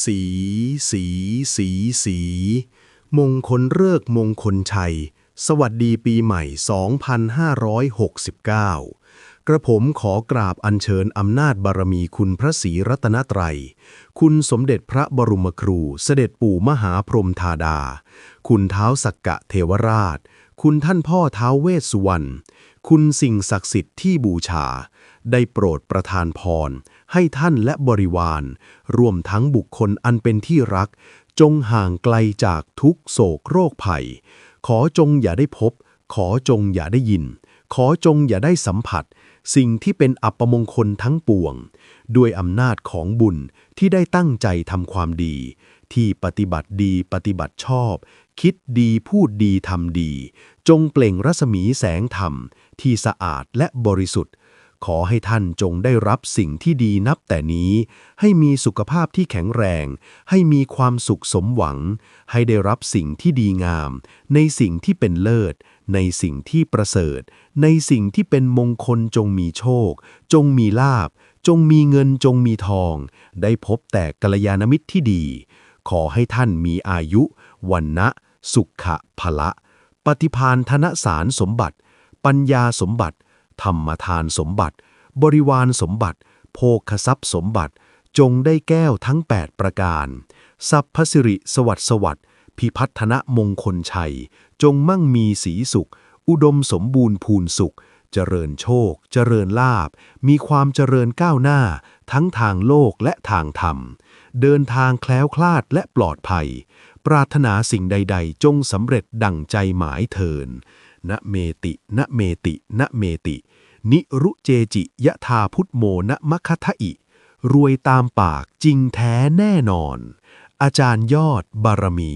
สี สี สี สี มงคลเลิกมงคลชัย สวัสดีปีใหม่ 2569 กระผมขอกราบอัญเชิญอำนาจบารมีคุณพระศรีรัตนตรัย คุณสมเด็จพระบรมครูเสด็จปู่มหาพรหมธาดา คุณเท้าสักกะเทวราช คุณท่านพ่อเท้าเวสสุวรรณ คุณสิ่งศักดิ์สิทธิ์ที่บูชา ได้โปรดประทานพร ให้ท่านและบริวาร รวมทั้งบุคคลอันเป็นที่รัก จงห่างไกลจากทุกโศกโรคภัย ขอจงอย่าได้พบ ขอจงอย่าได้ยิน ขอจงอย่าได้สัมผัส สิ่งที่เป็นอัปมงคลทั้งปวง ด้วยอำนาจของบุญที่ได้ตั้งใจทำความดี ที่ปฏิบัติดีปฏิบัติชอบ คิดดีพูดดีทำดี จงเปล่งรัศมีแสงธรรมที่สะอาดและบริสุทธิ์ ขอให้ท่านจงได้รับสิ่งที่ดีนับแต่นี้ ให้มีสุขภาพที่แข็งแรง ให้มีความสุขสมหวัง ให้ได้รับสิ่งที่ดีงาม ในสิ่งที่เป็นเลิศ ในสิ่งที่ประเสริฐ ในสิ่งที่เป็นมงคลจงมีโชค จงมีลาบ จงมีเงินจงมีทอง ได้พบแต่กัลยาณมิตรที่ดี ขอให้ท่านมีอายุวันนะสุขะพละ ปฏิพานธนสารสมบัติ ปัญญาสมบัติ ธรรมทานสมบัติ บริวารสมบัติ โภคทรัพย์สมบัติ จงได้แก้วทั้ง 8 ประการ สัพพสิริสวัสดิ์สวัสดิ์พิพัฒนมงคลชัย จงมั่งมีสีสุข อุดมสมบูรณ์พูนสุข เจริญโชค เจริญลาบ มีความเจริญก้าวหน้า ทั้งทางโลกและทางธรรม เดินทางแคล้วคลาดและปลอดภัย ปรารถนาสิ่งใด ๆ จงสำเร็จดั่งใจหมายเทิน นะเมติ นะเมติ นะเมติ นิรุเจจิยะธาพุทโมนะมะคทะอิ รวยตามปากจริงแท้แน่นอน อาจารย์ยอดบารมี